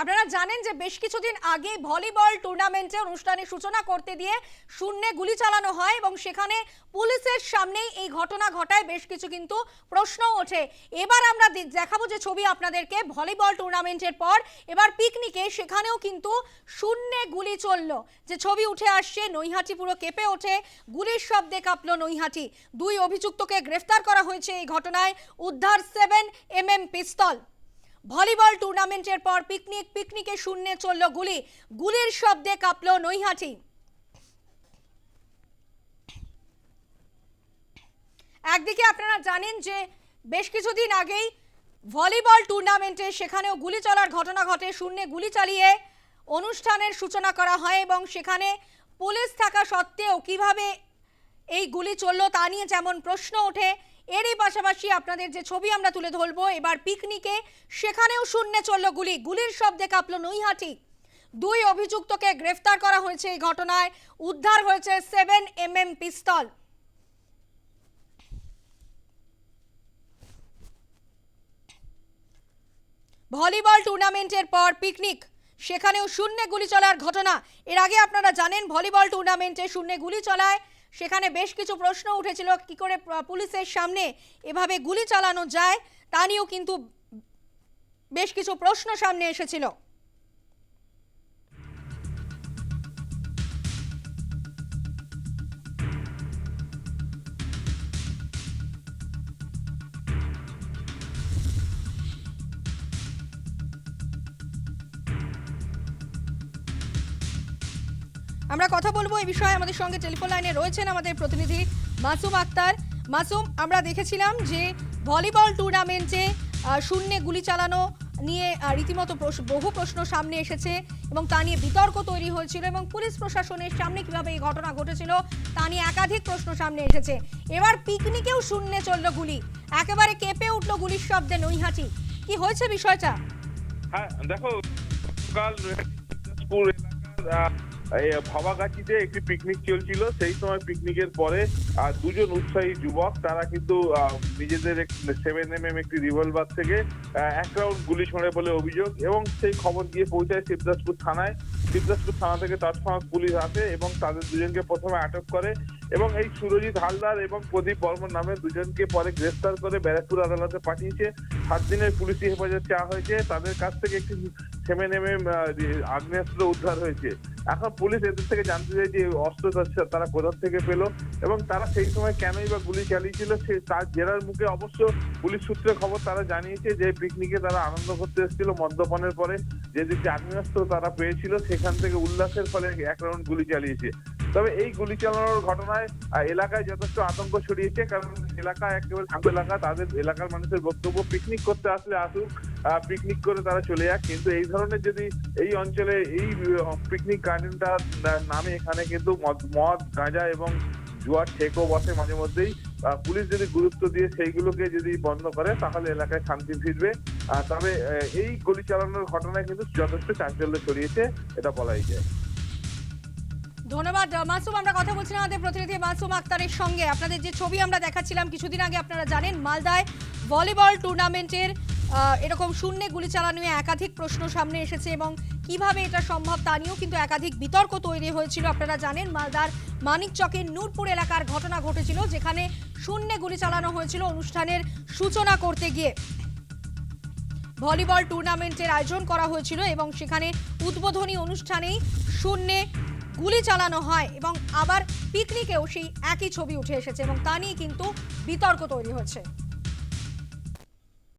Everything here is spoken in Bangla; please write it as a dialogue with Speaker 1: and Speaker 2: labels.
Speaker 1: আপনারা জানেন যে বেশ কিছুদিন আগে ভলিবল টুর্নামেন্টে অনুষ্ঠানের সূচনা করতে দিয়ে শূন্যে গুলি চালানো হয় এবং সেখানে পুলিশের সামনেই এই ঘটনা ঘটায়। বেশ কিছু কিন্তু প্রশ্ন ওঠে। এবার আমরা দেখাবো যে ছবি আপনাদেরকে ভলিবল টুর্নামেন্টের পর। এবার পিকনিকে সেখানেও কিন্তু শূন্যে গুলি চলল। যে ছবি উঠে আসছে, নৈহাটি পুরো কেঁপে ওঠে। গুলির শব্দে কাঁপলো নৈহাটি। দুই অভিযুক্তকে গ্রেফতার করা হয়েছে এই ঘটনায়। উদ্ধার seven M M pistol. Volleyball টুর্নামেন্টের পর পিকনিক, পিকনিকে শূন্যে চলল গুলি। গুলির শব্দে কাঁপল নৈহাটি। একদিকে আপনারা জানেন যে বেশ কিছুদিন আগেই ভলিবল টুর্নামেন্টে সেখানেও গুলি চলার ঘটনা ঘটে। শূন্যে গুলি চালিয়ে অনুষ্ঠানের সূচনা করা হয় এবং সেখানে পুলিশ থাকা সত্ত্বেও কীভাবে এই গুলি চলল তা নিয়ে যেমন প্রশ্ন ওঠে এরই পাশাপাশি আপনাদের যে ছবি আমরা তুলে ধরবো, এবার পিকনিকে, সেখানেও শূন্যে চলল গুলি। গুলির শব্দে কাঁপলো নৈহাটি। দুই অভিযুক্তকে গ্রেফতার করা হয়েছে এই ঘটনায়। উদ্ধার হয়েছে seven M M pistol. Volleyball টুর্নামেন্টের পর পিকনিক, সেখানেও শূন্যে গুলি চলার ঘটনা। এর আগে আপনারা জানেন, ভলিবল টুর্নামেন্টে শূন্যে গুলি চলায়। সেখানে বেশ কিছু প্রশ্ন উঠেছিল কি করে পুলিশের সামনে এভাবে গুলি চালানো যায় তা নিয়েও কিন্তু বেশ কিছু প্রশ্ন সামনে এসেছিল। আমরা কথা বলব এই বিষয়ে। আমাদের সঙ্গে টেলিফোন লাইনে রয়েছেন আমাদের প্রতিনিধি মাসুম আক্তার। মাসুম, আমরা দেখেছিলাম যে ভলিবল টুর্নামেন্টে শূন্যে গুলি চালানো নিয়ে রীতিমতো বহু প্রশ্ন সামনে এসেছে এবং তা নিয়ে বিতর্ক তৈরি হয়েছিল এবং পুলিশ প্রশাসনের সামনে কীভাবে এই ঘটনা ঘটেছিল তা নিয়ে একাধিক প্রশ্ন সামনে এসেছে। এবার পিকনিকেও শূন্যে চলল গুলি। একেবারে কেঁপে উঠল গুলির শব্দে নৈহাটি। কি হয়েছে বিষয়টা?
Speaker 2: হ্যাঁ দেখো ভাবাগাছিতে একটি পিকনিক চলছিল। সেই সময় পিকনিকের পরে আর দুজন উৎসাহী যুবক, তারা কিন্তু নিজেদের সেভেন এম এম একটি রিভলভার থেকে এক রাউন্ড গুলি ছোঁড়ে বলে অভিযোগ এবং সেই খবর গিয়ে পৌঁছায় শিবদাসপুর থানায়। শিবদাসপুর থানা থেকে তৎক্ষণাৎ পুলিশ আসে এবং তাদের দুজনকে প্রথমে আটক করে। এবং এই সুরজিৎ হালদার এবং প্রদীপ বর্মন নামে দুজনকে পরে গ্রেফতার করে ব্যারাকপুর আদালতে পাঠিয়েছে। সাত দিনের পুলিশি হেফাজত চাওয়া হয়েছে। তাদের কাছ থেকে একটি সেভেন নেমে আগ্নেয়াস্ত্র উদ্ধার হয়েছে। এখন পুলিশ এদের থেকে জানতে চাইছে এই অস্ত্র তার- তারা কোথা থেকে পেল এবং তারা সেই সময় কেনই বা গুলি চালিয়েছিল সে তার জেরার মুখে অবশ্য পুলিশ সূত্রে খবর তারা জানিয়েছে যে পিকনিকে তারা আনন্দ করতে এসেছিল মদ্যপানের পরে। যে দুটি আগ্নেয়াস্ত্র তারা পেয়েছিল সেখান থেকে উল্লাসের ফলে এক রাউন্ড গুলি চালিয়েছে। তবে এই গুলি চালানোর ঘটনায় এলাকায় যথেষ্ট আতঙ্ক ছড়িয়েছে, কারণ এলাকা একেবারে শান্ত এলাকা, তাদের এলাকার মানুষের বক্তব্য পিকনিক করতে আসলে আসুক পিকনিক করে তারা চলে যাক। কিন্তু এই ধরনের যদি এই অঞ্চলে এই পিকনিক গার্ডেনটা নামে এখানে কিন্তু মদ- গাঁজা এবং জুয়ার ঠেকও বসে মাঝে মধ্যেই পুলিশ যদি গুরুত্ব দিয়ে সেইগুলোকে যদি বন্ধ করে, তাহলে এলাকায় শান্তি ফিরবে। তবে এই গুলি চালানোর ঘটনায় কিন্তু যথেষ্ট চাঞ্চল্য ছড়িয়েছে, এটা বলাই যায়।
Speaker 1: ধন্যবাদ মাসুম, আমরা কথা বলছিলাম আমাদের প্রতিনিধি মাসুম আক্তারের সঙ্গে। আপনাদের যে ছবি আমরা দেখাচ্ছিলাম, কিছুদিন আগে আপনারা জানেন, মালদায় ভলিবল টুর্নামেন্টের এরকম শূন্যে গুলি চালানো একাধিক প্রশ্ন সামনে এসেছে এবং কীভাবে এটা সম্ভব তা নিয়েও কিন্তু একাধিক বিতর্ক তৈরি হয়েছিল, আপনারা জানেন। মালদার মানিকচকের নূরপুর এলাকার ঘটনা ঘটেছিল, যেখানে শূন্যে গুলি চালানো হয়েছিল অনুষ্ঠানের সূচনা করতে গিয়ে। ভলিবল টুর্নামেন্টের আয়োজন করা হয়েছিল এবং সেখানে উদ্বোধনী অনুষ্ঠানেই শূন্যে গুলি চালানো হয় এবং আবার পিকনিকেও সেই একই ছবি উঠে এসেছে এবং তা নিয়ে কিন্তু বিতর্ক তৈরি হয়েছে।